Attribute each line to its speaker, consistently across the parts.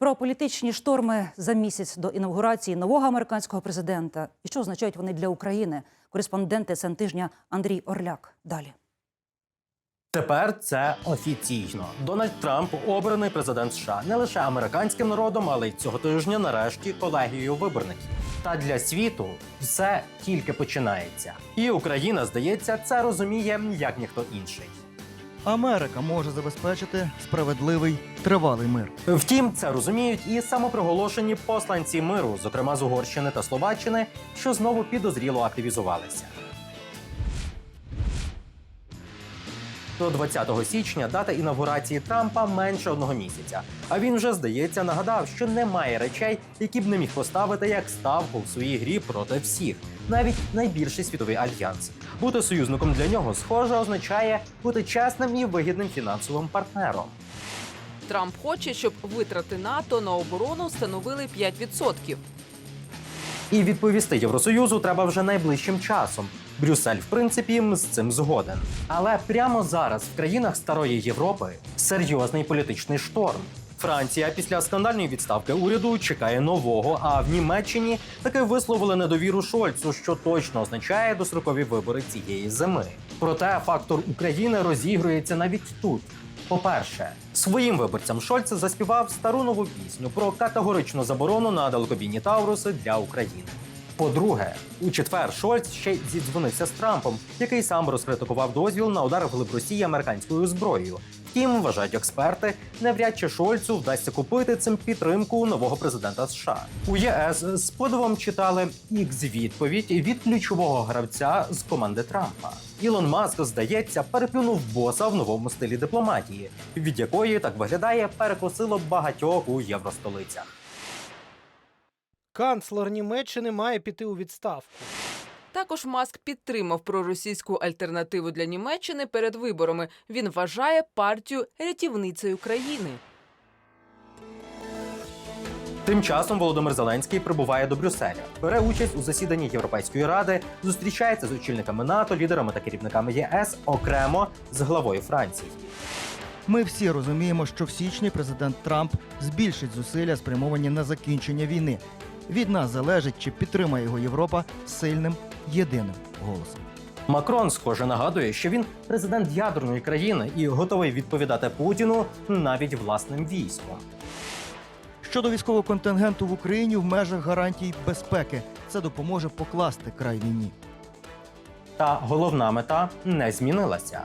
Speaker 1: Про політичні шторми за місяць до інаугурації нового американського президента і що означають вони для України. Кореспондент СН тижня Андрій Орляк. Далі.
Speaker 2: Тепер це офіційно. Дональд Трамп обраний президент США не лише американським народом, але й цього тижня, нарешті, колегією виборників. Та для світу все тільки починається. І Україна, здається, це розуміє як ніхто інший.
Speaker 3: Америка може забезпечити справедливий тривалий мир.
Speaker 2: Втім, це розуміють і самопроголошені посланці миру, зокрема з Угорщини та Словаччини, що знову підозріло активізувалися. До 20 січня дата інавгурації Трампа менше одного місяця. А він вже здається нагадав, що немає речей, які б не міг поставити як ставку в своїй грі проти всіх, навіть найбільший світовий альянс. Бути союзником для нього схоже означає бути чесним і вигідним фінансовим партнером.
Speaker 4: Трамп хоче, щоб витрати НАТО на оборону становили 5%.
Speaker 2: І відповісти Євросоюзу треба вже найближчим часом. Брюссель, в принципі, з цим згоден. Але прямо зараз в країнах Старої Європи серйозний політичний шторм. Франція після скандальної відставки уряду чекає нового. А в Німеччині таки висловили недовіру Шольцу, що точно означає дострокові вибори цієї зими. Проте фактор України розігрується навіть тут. По-перше, своїм виборцям Шольц заспівав стару нову пісню про категоричну заборону на далекобійні Тауруси для України. По-друге, у четвер Шольц ще зідзвонився з Трампом, який сам розкритикував дозвіл на удар вглиб Росії американською зброєю. Втім, вважають експерти, навряд чи Шольцу вдасться купити цим підтримку нового президента США. У ЄС з подивом читали ікс відповідь від ключового гравця з команди Трампа. Ілон Маск, здається, переплюнув боса в новому стилі дипломатії, від якої так виглядає перекосило багатьох у євростолицях.
Speaker 5: Канцлер Німеччини має піти у відставку.
Speaker 4: Також Маск підтримав проросійську альтернативу для Німеччини перед виборами. Він вважає партію рятівницею країни.
Speaker 2: Тим часом Володимир Зеленський прибуває до Брюсселя, бере участь у засіданні Європейської ради, зустрічається з очільниками НАТО, лідерами та керівниками ЄС окремо з главою Франції.
Speaker 3: Ми всі розуміємо, що в січні президент Трамп збільшить зусилля, спрямовані на закінчення війни. Від нас залежить, чи підтримає його Європа сильним єдиним голосом.
Speaker 2: Макрон, схоже, нагадує, що він президент ядерної країни і готовий відповідати Путіну навіть власним військом.
Speaker 3: Щодо військового контингенту в Україні в межах гарантій безпеки, це допоможе покласти край війні.
Speaker 2: Та головна мета не змінилася.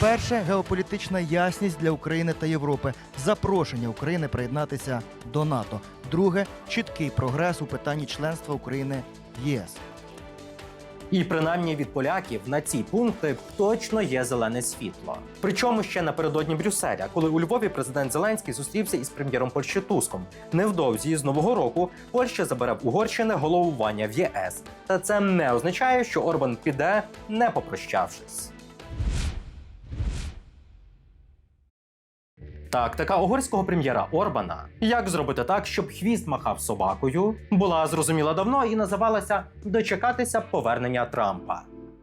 Speaker 3: Перше геополітична ясність для України та Європи, запрошення України приєднатися до НАТО. Друге чіткий прогрес у питанні членства України в ЄС.
Speaker 2: І принаймні від поляків на ці пункти точно є зелене світло. Причому ще напередодні Брюсселя, коли у Львові президент Зеленський зустрівся із прем'єром Польщі Туском. Невдовзі з нового року Польща забере в Угорщини головування в ЄС. Та це не означає, що Орбан піде, не попрощавшись. Тактика угорського прем'єра Орбана, як зробити так, щоб хвіст махав собакою, була зрозуміла давно і називалася дочекатися повернення Трампа.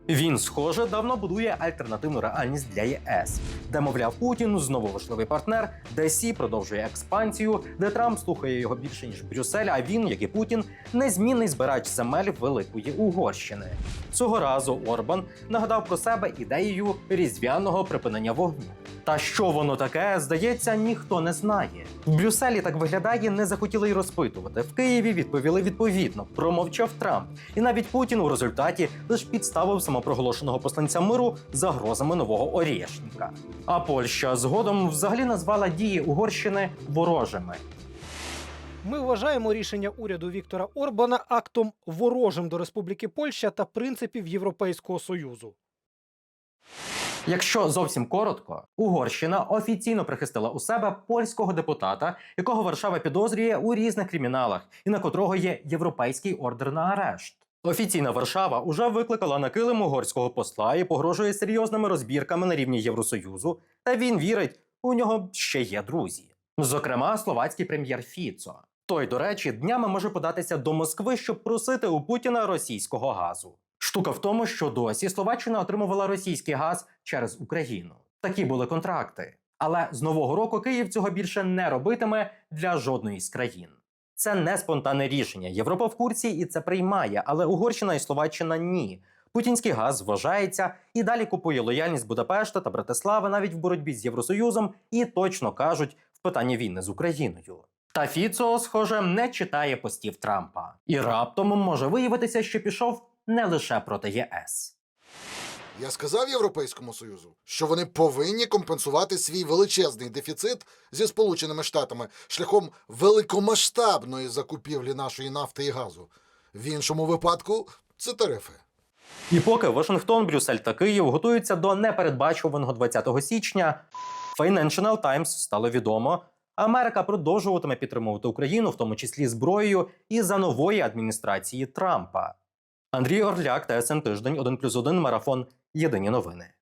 Speaker 2: Він, схоже, давно будує альтернативну реальність для ЄС, де, мовляв, Путін знову важливий партнер, де Сі продовжує експансію, де Трамп слухає його більше ніж Брюссель, а він, як і Путін, незмінний збирач земель Великої Угорщини. Цього разу Орбан нагадав про себе ідеєю різдвяного припинення вогню. Та що воно таке, здається, ніхто не знає. В Брюсселі так виглядає, не захотіли й розпитувати. В Києві відповіли відповідно, промовчав Трамп. І навіть Путін у результаті лише підставив самопроголошеного посланця миру загрозами нового орєшника. А Польща згодом взагалі назвала дії Угорщини ворожими.
Speaker 5: Ми вважаємо рішення уряду Віктора Орбана актом ворожим до Республіки Польща та принципів Європейського союзу.
Speaker 2: Якщо зовсім коротко, Угорщина офіційно прихистила у себе польського депутата, якого Варшава підозрює у різних криміналах, і на котрого є європейський ордер на арешт. Офіційна Варшава уже викликала на килим угорського посла і погрожує серйозними розбірками на рівні Євросоюзу. Та він вірить, у нього ще є друзі. Зокрема, словацький прем'єр Фіцо. Той, до речі, днями може податися до Москви, щоб просити у Путіна російського газу. Штука в тому, що досі Словаччина отримувала російський газ через Україну. Такі були контракти. Але з нового року Київ цього більше не робитиме для жодної з країн. Це не спонтанне рішення. Європа в курсі і це приймає, але Угорщина і Словаччина ні. Путінський газ вважається і далі купує лояльність Будапешта та Братислави навіть в боротьбі з Євросоюзом і точно кажуть в питанні війни з Україною. Та Фіцо, схоже, не читає постів Трампа, і раптом може виявитися, що пішов не лише проти ЄС.
Speaker 6: Я сказав Європейському Союзу, що вони повинні компенсувати свій величезний дефіцит зі Сполученими Штатами шляхом великомасштабної закупівлі нашої нафти і газу. В іншому випадку це тарифи.
Speaker 2: І поки Вашингтон, Брюссель та Київ готуються до непередбачуваного 20 січня, Financial Times стало відомо, Америка продовжуватиме підтримувати Україну, в тому числі зброєю, і за нової адміністрації Трампа. Андрій Орляк, ТСН Тиждень, 1+,1, Марафон. Єдині новини.